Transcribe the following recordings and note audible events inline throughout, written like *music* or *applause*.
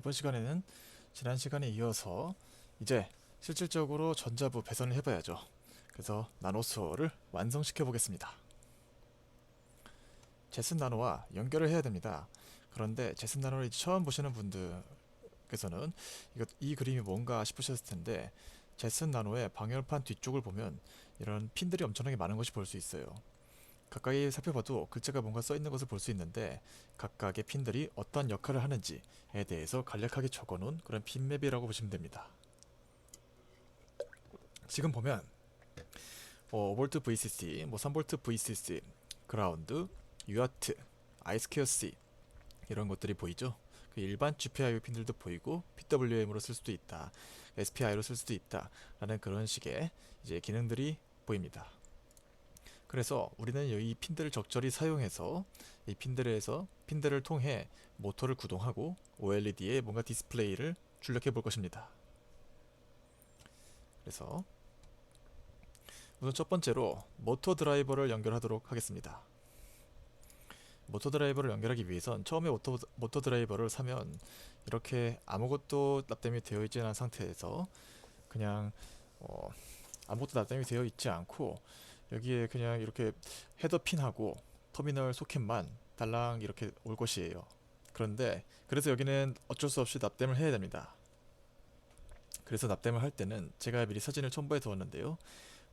이번 시간에는 지난 시간에 이어서 이제 실질적으로 전자부 배선을 해봐야죠. 그래서 나노수어를 완성시켜 보겠습니다. 제슨 나노와 연결을 해야 됩니다. 그런데 제슨 나노를 처음 보시는 분들께서는 이거 이 그림이 뭔가 싶으셨을 텐데 제슨 나노의 방열판 뒤쪽을 보면 이런 핀들이 엄청나게 많은 것이 볼 수 있어요. 가까이 살펴봐도 글자가 뭔가 써 있는 것을 볼 수 있는데 각각의 핀들이 어떤 역할을 하는지에 대해서 간략하게 적어놓은 그런 핀맵이라고 보시면 됩니다. 지금 보면 어, 5V VCC, 뭐 3V VCC, 그라운드, 유아트, 아이스케어 C 이런 것들이 보이죠? 그 일반 GPIO 핀들도 보이고 PWM으로 쓸 수도 있다, SPI로 쓸 수도 있다라는 그런 식의 이제 기능들이 보입니다. 그래서 우리는 이 핀들을 적절히 사용해서 이 핀들에서 핀들을 통해 모터를 구동하고 OLED에 뭔가 디스플레이를 출력해 볼 것입니다. 그래서 우선 첫 번째로 모터 드라이버를 연결하도록 하겠습니다. 모터 드라이버를 연결하기 위해선 처음에 모터, 모터 드라이버를 사면 이렇게 아무것도 납땜이 되어 있지 않은 상태에서 그냥 어, 아무것도 납땜이 되어 있지 않고 여기에 그냥 이렇게 헤더 핀하고 터미널 소켓만 달랑 이렇게 올 것이에요. 그런데 그래서 여기는 어쩔 수 없이 납땜을 해야 됩니다. 그래서 납땜을 할 때는 제가 미리 사진을 첨부해 두었는데요.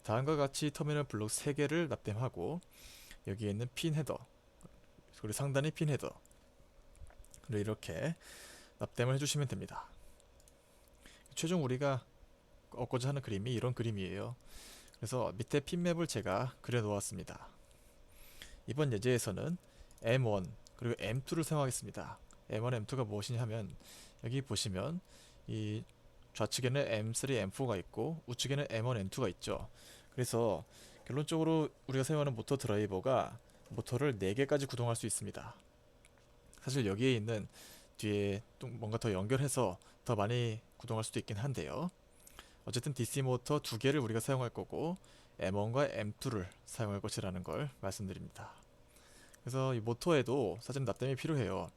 다음과 같이 터미널 블록 3개를 납땜하고 여기에 있는 핀 헤더 그리고 상단의 핀 헤더 를 이렇게 납땜을 해주시면 됩니다. 최종 우리가 얻고자 하는 그림이 이런 그림이에요. 그래서 밑에 핀맵을 제가 그려 놓았습니다. 이번 예제에서는 M1 그리고 M2를 사용하겠습니다. M1, M2가 무엇이냐 하면 여기 보시면 이 좌측에는 M3, M4가 있고 우측에는 M1, M2가 있죠. 그래서 결론적으로 우리가 사용하는 모터 드라이버가 모터를 4개까지 구동할 수 있습니다. 사실 여기에 있는 뒤에 또 뭔가 더 연결해서 더 많이 구동할 수도 있긴 한데요. 어쨌든 DC 모터 두 개를 우리가 사용할 거고 M1과 M2를 사용할 것이라는 걸 말씀드립니다. 그래서 이 모터에도 사실 납땜이 필요해요.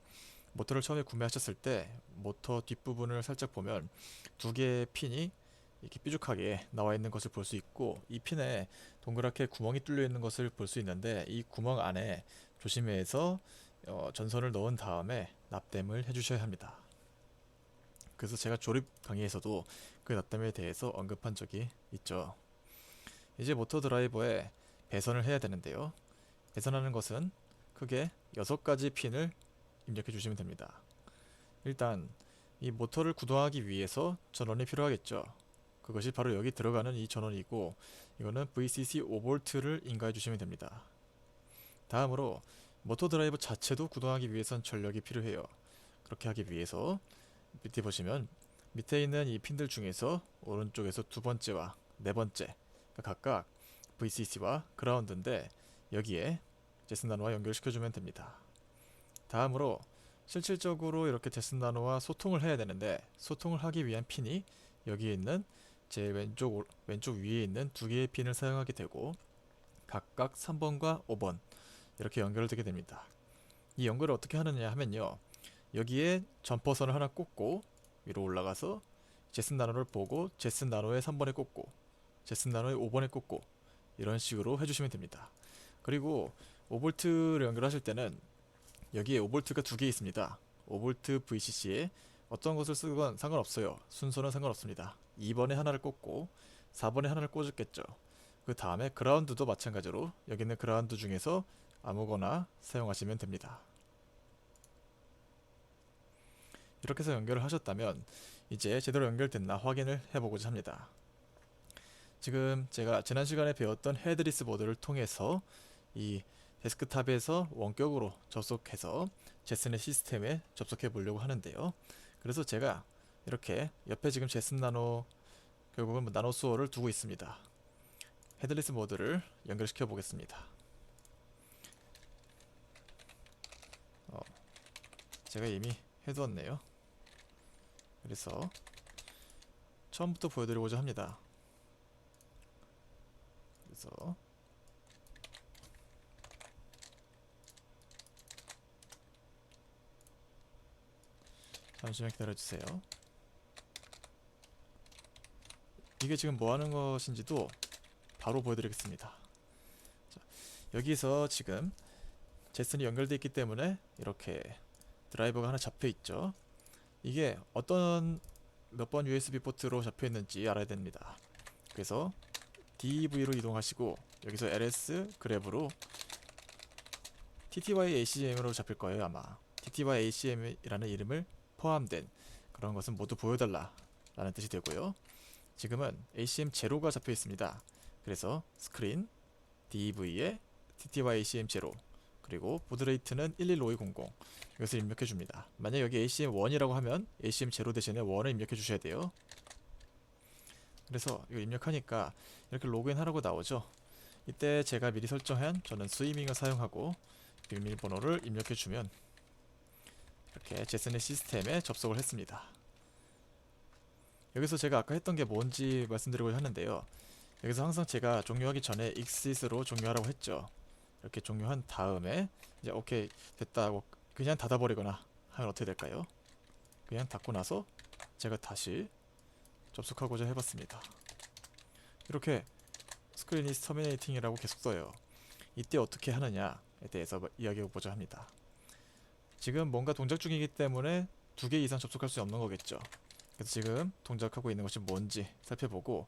모터를 처음에 구매하셨을 때 모터 뒷부분을 살짝 보면 두 개의 핀이 이렇게 뾰족하게 나와 있는 것을 볼 수 있고 이 핀에 동그랗게 구멍이 뚫려 있는 것을 볼 수 있는데 이 구멍 안에 조심해서 어, 전선을 넣은 다음에 납땜을 해주셔야 합니다. 그래서 제가 조립 강의에서도 그 납땜에 대해서 언급한 적이 있죠. 이제 모터 드라이버에 배선을 해야 되는데요. 배선하는 것은 크게 6가지 핀을 입력해 주시면 됩니다. 일단 이 모터를 구동하기 위해서 전원이 필요하겠죠. 그것이 바로 여기 들어가는 이 전원이고 이거는 VCC 5V를 인가해 주시면 됩니다. 다음으로 모터 드라이버 자체도 구동하기 위해선 전력이 필요해요. 그렇게 하기 위해서 밑에 보시면 밑에 있는 이 핀들 중에서 오른쪽에서 두 번째와 네 번째 각각 VCC와 그라운드인데 여기에 제슨 나노와 연결시켜주면 됩니다. 다음으로 실질적으로 이렇게 제슨 나노와 소통을 해야 되는데 소통을 하기 위한 핀이 여기에 있는 제 왼쪽 오- 왼쪽 위에 있는 두 개의 핀을 사용하게 되고 각각 3번과 5번 이렇게 연결되게 됩니다. 이 연결을 어떻게 하느냐 하면요. 여기에 점퍼선을 하나 꽂고 위로 올라가서 제슨 나노를 보고 제슨 나노의 3번에 꽂고 제슨 나노의 5번에 꽂고 이런 식으로 해주시면 됩니다. 그리고 5V를 연결하실 때는 여기에 5V가 두 개 있습니다. 5V VCC에 어떤 것을 쓰건 상관없어요. 순서는 상관없습니다. 2번에 하나를 꽂고 4번에 하나를 꽂았겠죠. 그 다음에 그라운드도 마찬가지로 여기 있는 그라운드 중에서 아무거나 사용하시면 됩니다. 이렇게 해서 연결을 하셨다면 이제 제대로 연결됐나 확인을 해보고자 합니다. 지금 제가 지난 시간에 배웠던 헤드리스 보드를 통해서 이 데스크탑에서 원격으로 접속해서 제슨의 시스템에 접속해 보려고 하는데요. 그래서 제가 이렇게 옆에 지금 제슨 나노 결국은 뭐 나노 수어를 두고 있습니다. 헤드리스 모드를 연결시켜 보겠습니다. 어, 제가 이미 해두었네요. 그래서 처음부터 보여드리고자 합니다. 그래서 잠시만 기다려주세요. 이게 지금 뭐 하는 것인지도 바로 보여드리겠습니다. 자, 여기서 지금 제슨이 연결되어 있기 때문에 이렇게 드라이버가 하나 잡혀 있죠. 이게 어떤 몇 번 USB 포트로 잡혀 있는지 알아야 됩니다. 그래서 DV로 이동하시고 여기서 LS 그랩으로 TTY ACM으로 잡힐 거예요 아마. TTY ACM이라는 이름을 포함된 그런 것은 모두 보여달라 라는 뜻이 되고요. 지금은 ACM 제로가 잡혀 있습니다. 그래서 스크린 DV에 TTY ACM 제로 그리고 보드레이트는 115200 이것을 입력해 줍니다. 만약 여기 ACM 1이라고 하면 ACM 제로 대신에 1을 입력해 주셔야 돼요. 그래서 이거 입력하니까 이렇게 로그인 하라고 나오죠. 이때 제가 미리 설정한 저는 스위밍을 사용하고 비밀번호를 입력해 주면 이렇게 제슨의 시스템에 접속을 했습니다. 여기서 제가 아까 했던 게 뭔지 말씀드리고 하는데요. 여기서 항상 제가 종료하기 전에 exit으로 종료하라고 했죠. 이렇게 종료한 다음에 이제 오케이 됐다고 그냥 닫아버리거나 하면 어떻게 될까요? 그냥 닫고 나서 제가 다시 접속하고자 해봤습니다. 이렇게 스크린이 터미네이팅이라고 계속 써요. 이때 어떻게 하느냐에 대해서 이야기해 보자 합니다. 지금 뭔가 동작 중이기 때문에 두 개 이상 접속할 수 없는 거겠죠. 그래서 지금 동작하고 있는 것이 뭔지 살펴보고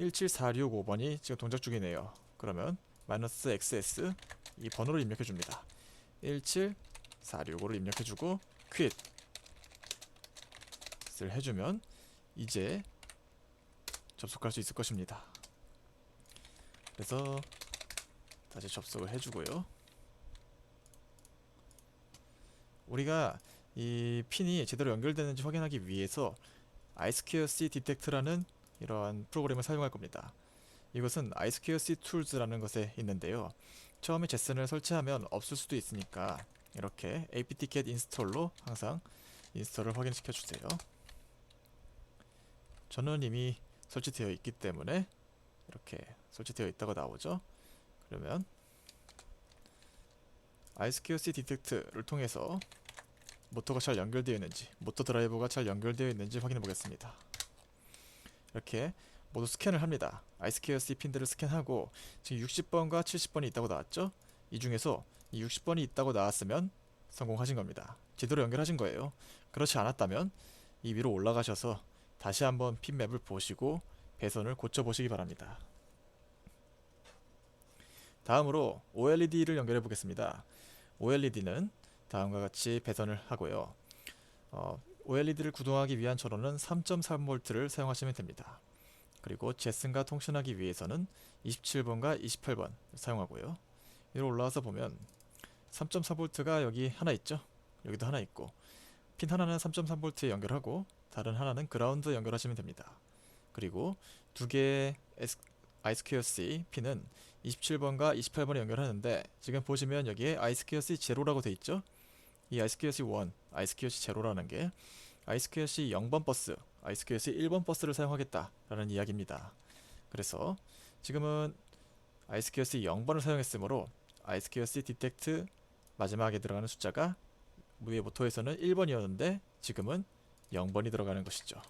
17465번이 지금 동작 중이네요. 그러면 마이너스 XS 이 번호를 입력해 줍니다. 17465를 입력해 주고 quit을 해주면 이제 접속할 수 있을 것입니다. 그래서 다시 접속을 해주고요. 우리가 이 핀이 제대로 연결되는지 확인하기 위해서 iSQC Detect라는 이러한 프로그램을 사용할 겁니다. 이것은 iSQC Tools라는 것에 있는데요. 처음에 제슨을 설치하면 없을 수도 있으니까 이렇게 apt-get install로 항상 인스톨을 확인시켜 주세요. 저는 이미 설치되어 있기 때문에 이렇게 설치되어 있다고 나오죠. 그러면 iSQC Detect를 통해서 모터가 잘 연결되어 있는지 모터 드라이버가 잘 연결되어 있는지 확인해 보겠습니다. 이렇게 모두 스캔을 합니다. iSQC 핀들을 스캔하고 지금 60번과 70번이 있다고 나왔죠? 이 중에서 이 60번이 있다고 나왔으면 성공하신 겁니다. 제대로 연결하신 거예요. 그렇지 않았다면 이 위로 올라가셔서 다시 한번 핀맵을 보시고 배선을 고쳐보시기 바랍니다. 다음으로 OLED를 연결해 보겠습니다. OLED는 다음과 같이 배선을 하고요. 어, OLED를 구동하기 위한 전원은 3.3V를 사용하시면 됩니다. 그리고 제슨과 통신하기 위해서는 27번과 28번 사용하고요. 위로 올라와서 보면 3.4V가 여기 하나 있죠? 여기도 하나 있고 핀 하나는 3.3V에 연결하고 다른 하나는 그라운드 연결하시면 됩니다. 그리고 두 개의 iSQC 핀은 27번과 28번에 연결하는데 지금 보시면 여기에 iSQC 제로라고 돼 있죠? 이 iSQC 1, iSQC 제로라는 게 iSQC 0번 버스, iSQC 1번 버스를 사용하겠다라는 이야기입니다. 그래서 지금은 iSQC 0번을 사용했으므로 iSQC detect 마지막에 들어가는 숫자가 위의 모터에서는 1번이었는데 지금은 0번이 들어가는 것이죠.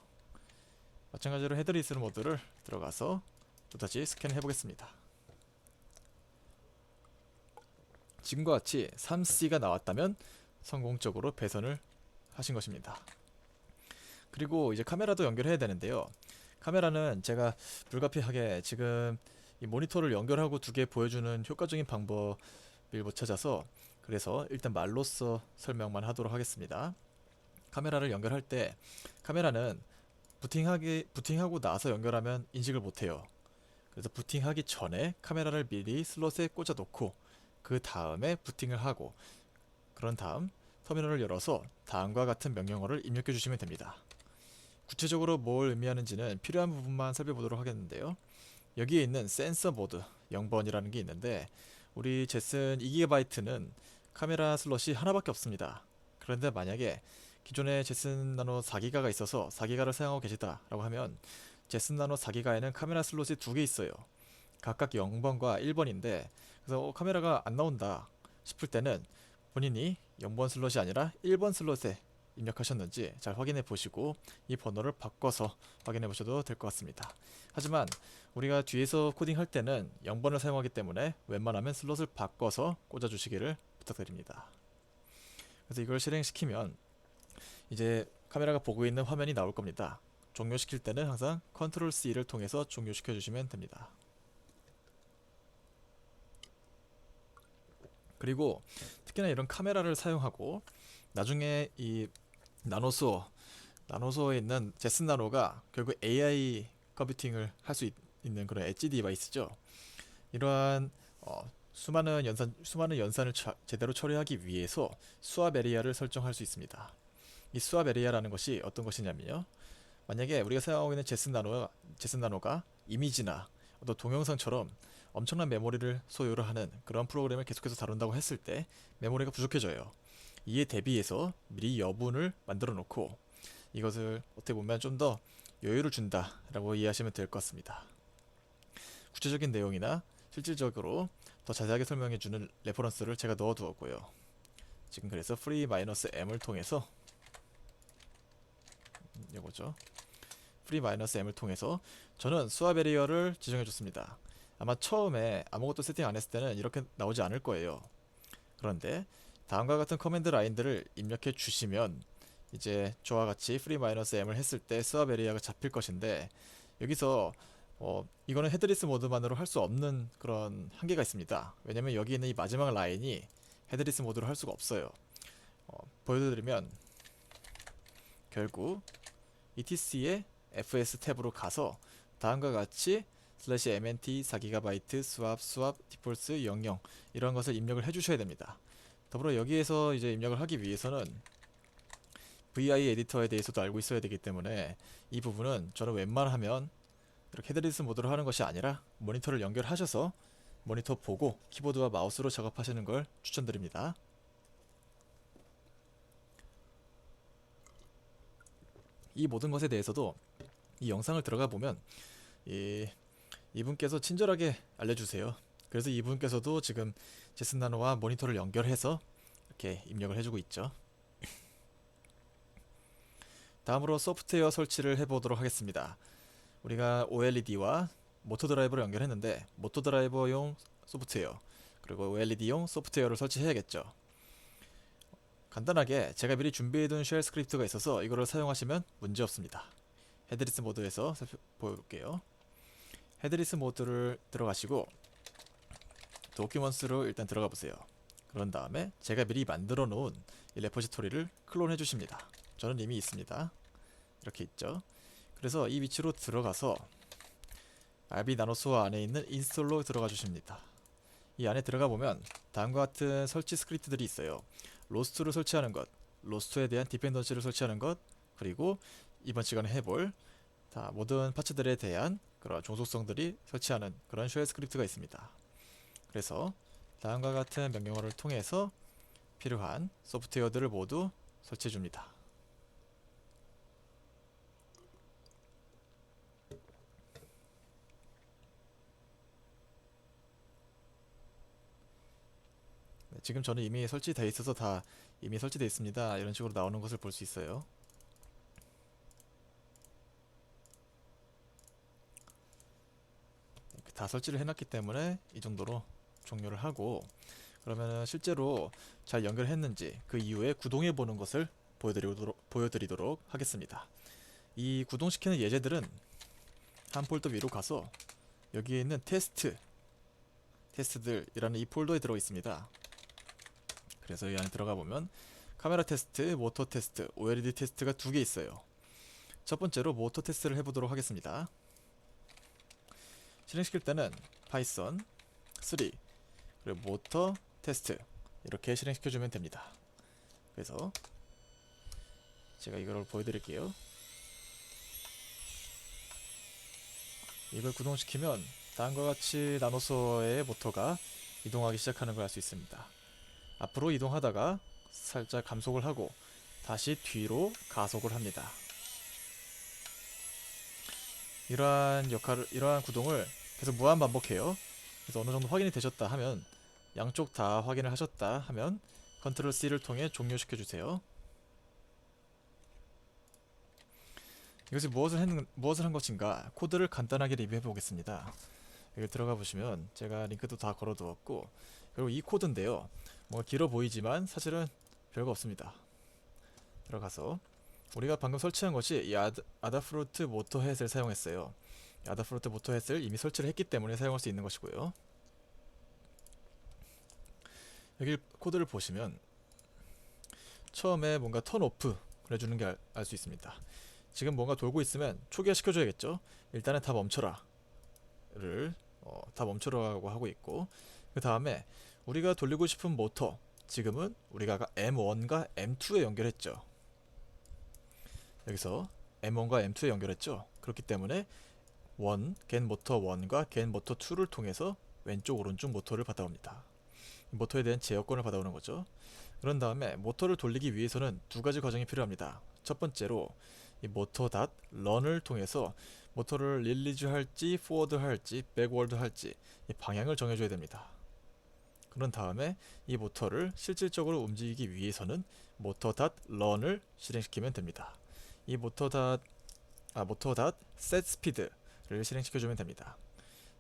마찬가지로 헤드리스 모드를 들어가서 또다시 스캔해 보겠습니다. 지금과 같이 3C가 나왔다면 성공적으로 배선을 하신 것입니다. 그리고 이제 카메라도 연결해야 되는데요. 카메라는 제가 불가피하게 지금 이 모니터를 연결하고 두 개 보여주는 효과적인 방법을 못 찾아서 그래서 일단 말로써 설명만 하도록 하겠습니다. 카메라를 연결할 때 카메라는 부팅하기 부팅하고 나서 연결하면 인식을 못 해요. 그래서 부팅하기 전에 카메라를 미리 슬롯에 꽂아 놓고 그 다음에 부팅을 하고 그런 다음 터미널을 열어서 다음과 같은 명령어를 입력해 주시면 됩니다. 구체적으로 뭘 의미하는지는 필요한 부분만 살펴보도록 하겠는데요. 여기에 있는 센서 모드 0번이라는 게 있는데 우리 제슨 2GB는 카메라 슬롯이 하나밖에 없습니다. 그런데 만약에 기존에 제슨 나노 4기가가 있어서 4기가를 사용하고 계시다라고 하면 제슨 나노 4기가에는 카메라 슬롯이 두 개 있어요. 각각 0번과 1번인데 그래서 어, 카메라가 안 나온다 싶을 때는 본인이 0번 슬롯이 아니라 1번 슬롯에 입력하셨는지 잘 확인해 보시고 이 번호를 바꿔서 확인해 보셔도 될 것 같습니다. 하지만 우리가 뒤에서 코딩할 때는 0번을 사용하기 때문에 웬만하면 슬롯을 바꿔서 꽂아 주시기를 부탁드립니다. 그래서 이걸 실행시키면 이제 카메라가 보고 있는 화면이 나올 겁니다. 종료시킬 때는 항상 컨트롤 C를 통해서 종료시켜 주시면 됩니다. 그리고 특히나 이런 카메라를 사용하고 나중에 이 나노수어 나노수어에 있는 제슨 나노가 결국 AI 컴퓨팅을 할 수 있는 그런 엣지 디바이스죠. 이러한 어, 수많은 연산 수많은 연산을 처- 제대로 처리하기 위해서 수압 에리아를 설정할 수 있습니다. 이 수압 에리아라는 것이 어떤 것이냐면요. 만약에 우리가 사용하고 있는 제슨 나노 제슨 나노가 이미지나 어떤 동영상처럼 엄청난 메모리를 소요를 하는 그런 프로그램을 계속해서 다룬다고 했을 때 메모리가 부족해져요. 이에 대비해서 미리 여분을 만들어 놓고 이것을 어떻게 보면 좀 더 여유를 준다라고 이해하시면 될 것 같습니다. 구체적인 내용이나 실질적으로 더 자세하게 설명해 주는 레퍼런스를 제가 넣어 두었고요. 지금 그래서 free 마이너스 m을 통해서 음, 이거죠. free 마이너스 m을 통해서 저는 수압 에리어를 지정해 줬습니다. 아마 처음에 아무것도 세팅 안 했을 때는 이렇게 나오지 않을 거예요. 그런데 다음과 같은 커맨드 라인들을 입력해 주시면 이제 저와 같이 free 마이너스 m을 했을 때 수압 에리어가 잡힐 것인데 여기서 어, 이거는 헤드리스 모드만으로 할 수 없는 그런 한계가 있습니다. 왜냐면 여기 있는 이 마지막 라인이 헤드리스 모드로 할 수가 없어요. 어, 보여드리면 결국 etc의 fs 탭으로 가서 다음과 같이 슬래시 mnt 4GB 수압 수압 디폴스 00 이런 것을 입력을 해주셔야 됩니다. 더불어 여기에서 이제 입력을 하기 위해서는 VI 에디터에 대해서도 알고 있어야 되기 때문에 이 부분은 저는 웬만하면 이렇게 헤드리스 모드로 하는 것이 아니라 모니터를 연결하셔서 모니터 보고 키보드와 마우스로 작업하시는 걸 추천드립니다. 이 모든 것에 대해서도 이 영상을 들어가 보면 이 이분께서 친절하게 알려주세요. 그래서 이분께서도 지금 제슨 나노와 모니터를 연결해서 이렇게 입력을 해주고 있죠. *laughs* 다음으로 소프트웨어 설치를 해보도록 하겠습니다. 우리가 OLED와 모터 드라이버를 연결했는데 모터 드라이버용 소프트웨어 그리고 OLED용 소프트웨어를 설치해야겠죠. 간단하게 제가 미리 준비해둔 쉘 스크립트가 있어서 이거를 사용하시면 문제 없습니다. 헤드리스 모드에서 살펴볼게요. 헤드리스 모드를 들어가시고 도큐먼스로 일단 들어가 보세요. 그런 다음에 제가 미리 만들어 놓은 이 레포지토리를 클론해 주십니다. 저는 이미 있습니다. 이렇게 있죠. 그래서 이 위치로 들어가서 RB 나노소어 안에 있는 인스톨로 들어가 주십니다. 이 안에 들어가 보면 다음과 같은 설치 스크립트들이 있어요. 로스트를 설치하는 것, 로스트에 대한 디펜던시를 설치하는 것, 그리고 이번 시간에 해볼 다 모든 파츠들에 대한 그런 종속성들이 설치하는 그런 쉘 스크립트가 있습니다. 그래서 다음과 같은 명령어를 통해서 필요한 소프트웨어들을 모두 설치해 줍니다. 지금 저는 이미 설치되어 있어서 다 이미 설치되어 있습니다. 이런 식으로 나오는 것을 볼 수 있어요. 다 설치를 해놨기 때문에 이 정도로 종료를 하고 그러면은 실제로 잘 연결했는지 그 이후에 구동해 보는 것을 보여드리도록, 보여드리도록 하겠습니다. 이 구동시키는 예제들은 한 폴더 위로 가서 여기에 있는 테스트 테스트들이라는 이 폴더에 들어 있습니다. 그래서 이 안에 들어가 보면 카메라 테스트, 모터 테스트, OLED 테스트가 두 개 있어요. 첫 번째로 모터 테스트를 해보도록 하겠습니다. 실행시킬 때는 파이썬 3 그리고 모터 테스트 이렇게 실행시켜주면 됩니다. 그래서 제가 이걸 보여드릴게요. 이걸 구동시키면 다음과 같이 나노소의 모터가 이동하기 시작하는 걸 알 수 있습니다. 앞으로 이동하다가 살짝 감속을 하고 다시 뒤로 가속을 합니다. 이러한 역할을 이러한 구동을 계속 무한 반복해요. 그래서 어느 정도 확인이 되셨다 하면 양쪽 다 확인을 하셨다 하면 컨트롤 C를 통해 종료시켜 주세요. 이것이 무엇을 했는 무엇을 한 것인가 코드를 간단하게 리뷰해 보겠습니다. 여기 들어가 보시면 제가 링크도 다 걸어 두었고 그리고 이 코드인데요. 뭐 길어 보이지만 사실은 별거 없습니다. 들어가서 우리가 방금 설치한 것이 이 아드, 아다프루트 모터햇을 사용했어요. 이 아다프루트 모터햇을 이미 설치를 했기 때문에 사용할 수 있는 것이고요. 여기 코드를 보시면 처음에 뭔가 턴 오프 해주는 게 알 수 있습니다. 지금 뭔가 돌고 있으면 초기화 시켜줘야겠죠. 일단은 다 멈춰라 를 어, 다 멈춰라고 하고 있고 그 다음에 우리가 돌리고 싶은 모터 지금은 우리가 아까 M1과 M2에 연결했죠. 여기서 M1과 M2에 연결했죠. 그렇기 때문에 1, 겐 모터 1과 겐 모터 2를 통해서 왼쪽 오른쪽 모터를 받아옵니다. 이 모터에 대한 제어권을 받아오는 거죠. 그런 다음에 모터를 돌리기 위해서는 두 가지 과정이 필요합니다. 첫 번째로 이 모터 닷 런을 통해서 모터를 릴리즈 할지 포워드 할지 백워드 할지 이 방향을 정해줘야 됩니다. 그런 다음에 이 모터를 실질적으로 움직이기 위해서는 런을 실행시키면 됩니다. 이닷 아, 스피드를 실행시켜 주면 됩니다.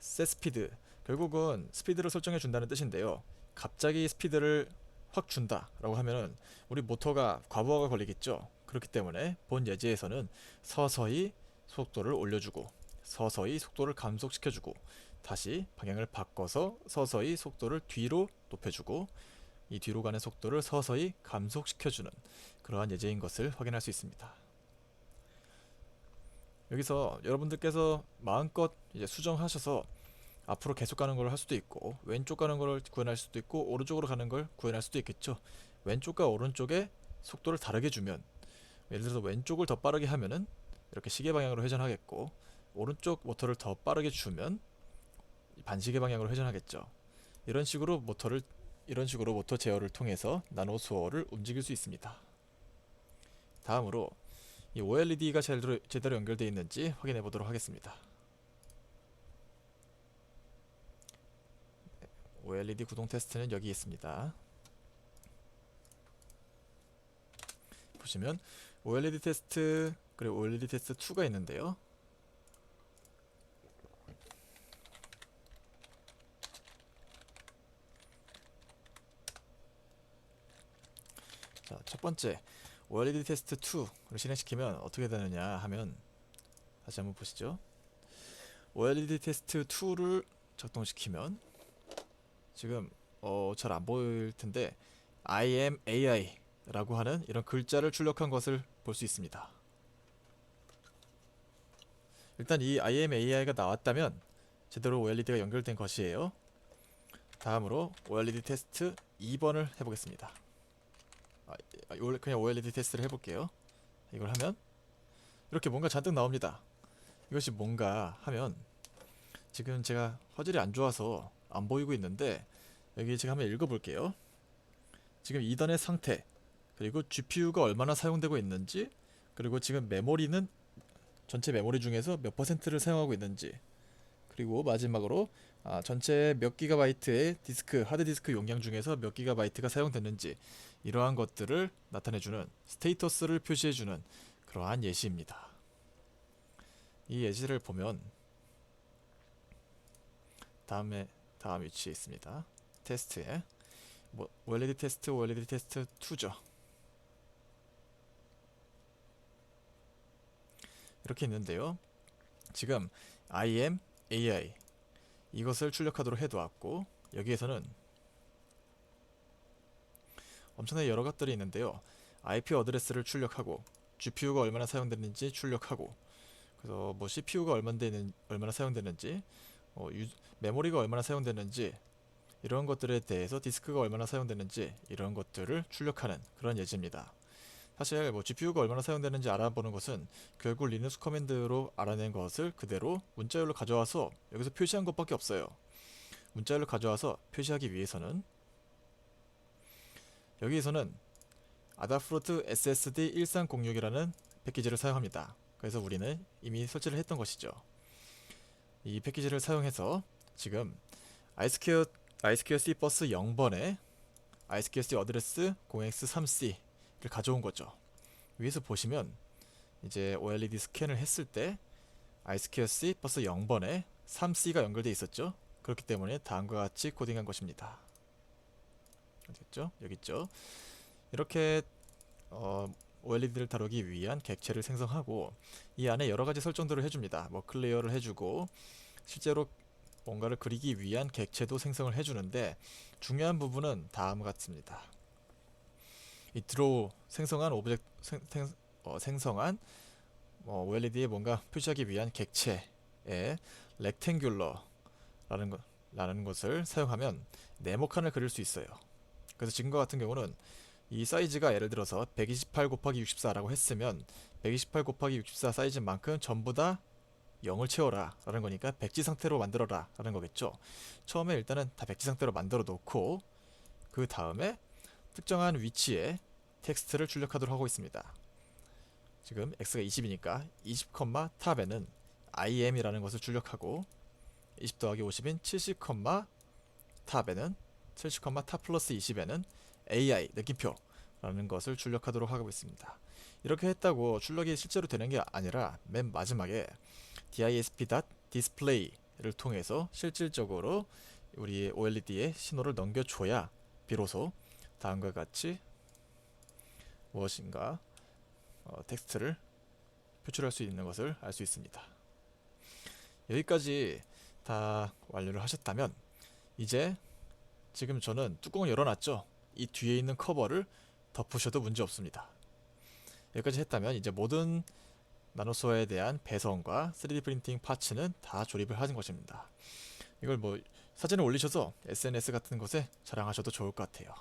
셋 스피드 결국은 스피드를 설정해 준다는 뜻인데요. 갑자기 스피드를 확 준다라고 하면은 우리 모터가 과부하가 걸리겠죠. 그렇기 때문에 본 예제에서는 서서히 속도를 올려주고 서서히 속도를 감속시켜주고 다시 방향을 바꿔서 서서히 속도를 뒤로 높여주고 이 뒤로 가는 속도를 서서히 감속시켜주는 그러한 예제인 것을 확인할 수 있습니다. 여기서 여러분들께서 마음껏 이제 수정하셔서 앞으로 계속 가는 걸 할 수도 있고 왼쪽 가는 걸 구현할 수도 있고 오른쪽으로 가는 걸 구현할 수도 있겠죠. 왼쪽과 오른쪽에 속도를 다르게 주면 예를 들어서 왼쪽을 더 빠르게 하면은 이렇게 시계 방향으로 회전하겠고 오른쪽 모터를 더 빠르게 주면 반시계 방향으로 회전하겠죠. 이런 식으로 모터를 이런 식으로 모터 제어를 통해서 나노 수어를 움직일 수 있습니다. 다음으로 이 OLED가 제대로, 제대로 연결되어 있는지 확인해 보도록 하겠습니다. OLED 구동 테스트는 여기 있습니다. 보시면 OLED 테스트 그리고 OLED 테스트 2가 있는데요. 자, 첫 번째 OLED 테스트 2를 실행시키면 어떻게 되느냐 하면 다시 한번 보시죠. OLED 테스트 2를 작동시키면 지금 어, 잘 안 보일 텐데 I am AI라고 하는 이런 글자를 출력한 것을 볼 수 있습니다. 일단 이 I am AI가 나왔다면 제대로 OLED가 연결된 것이에요. 다음으로 OLED 테스트 2번을 해보겠습니다. 아, 아, 요- 그냥 OLED 테스트를 해볼게요. 이걸 하면 이렇게 뭔가 잔뜩 나옵니다. 이것이 뭔가 하면 지금 제가 화질이 안 좋아서 안 보이고 있는데 여기 제가 한번 읽어볼게요. 지금 2단의 상태 그리고 GPU가 얼마나 사용되고 있는지 그리고 지금 메모리는 전체 메모리 중에서 몇 퍼센트를 사용하고 있는지 그리고 마지막으로 아, 전체 몇 기가바이트의 디스크 하드 디스크 용량 중에서 몇 기가바이트가 사용됐는지 이러한 것들을 나타내주는 스테이터스를 표시해주는 그러한 예시입니다. 이 예시를 보면 다음에 다음 위치에 있습니다. 테스트에 뭐 OLED 테스트, OLED 테스트 2죠. 이렇게 있는데요. 지금 IM AI 이것을 출력하도록 해두었고 여기에서는 엄청나게 여러 것들이 있는데요. IP 어드레스를 출력하고 GPU가 얼마나 사용됐는지 출력하고 그래서 뭐 CPU가 얼마나 얼마나 사용됐는지 어, 유, 메모리가 얼마나 사용됐는지 이런 것들에 대해서 디스크가 얼마나 사용됐는지 이런 것들을 출력하는 그런 예제입니다. 사실 뭐 GPU가 얼마나 사용되는지 알아보는 것은 결국 리눅스 커맨드로 알아낸 것을 그대로 문자열로 가져와서 여기서 표시한 것밖에 없어요. 문자열로 가져와서 표시하기 위해서는 여기에서는 아다프로트 SSD 1306이라는 패키지를 사용합니다. 그래서 우리는 이미 설치를 했던 것이죠. 이 패키지를 사용해서 지금 iSQL, iSQL C 버스 0번에 iSQL C 어드레스 0x3C 를 가져온 거죠. 위에서 보시면 이제 OLED 스캔을 했을 때 iSQC 버스 0번에 3C가 연결돼 있었죠. 그렇기 때문에 다음과 같이 코딩한 것입니다. 어디 있죠? 여기 있죠. 이렇게 어, OLED를 다루기 위한 객체를 생성하고 이 안에 여러 가지 설정들을 해줍니다. 뭐 클리어를 해주고 실제로 뭔가를 그리기 위한 객체도 생성을 해주는데 중요한 부분은 다음 같습니다. 이 드로우 생성한 오브젝트 생, 생, 어, 생성한 어, OLED에 뭔가 표시하기 위한 객체에 렉탱귤러라는 것 라는 것을 사용하면 네모칸을 그릴 수 있어요. 그래서 지금과 같은 경우는 이 사이즈가 예를 들어서 128 곱하기 64라고 했으면 128 곱하기 64 사이즈만큼 전부 다 0을 채워라 라는 거니까 백지 상태로 만들어라 라는 거겠죠. 처음에 일단은 다 백지 상태로 만들어 놓고 그 다음에 특정한 위치에 텍스트를 출력하도록 하고 있습니다. 지금 x가 20이니까 20, 탑에는 im이라는 것을 출력하고 20 더하기 50인 70, 탑에는 70, 탑 플러스 20에는 AI 느낌표라는 것을 출력하도록 하고 있습니다. 이렇게 했다고 출력이 실제로 되는 게 아니라 맨 마지막에 disp.display를 통해서 실질적으로 우리 OLED에 신호를 넘겨줘야 비로소 다음과 같이 무엇인가 어, 텍스트를 표출할 수 있는 것을 알 수 있습니다. 여기까지 다 완료를 하셨다면 이제 지금 저는 뚜껑을 열어놨죠. 이 뒤에 있는 커버를 덮으셔도 문제 없습니다. 여기까지 했다면 이제 모든 나노소어에 대한 배선과 3D 프린팅 파츠는 다 조립을 하는 것입니다. 이걸 뭐 사진을 올리셔서 SNS 같은 곳에 자랑하셔도 좋을 것 같아요.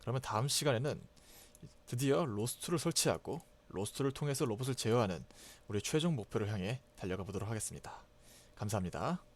그러면 다음 시간에는 드디어 로스트를 설치하고 로스트를 통해서 로봇을 제어하는 우리 최종 목표를 향해 달려가 보도록 하겠습니다. 감사합니다.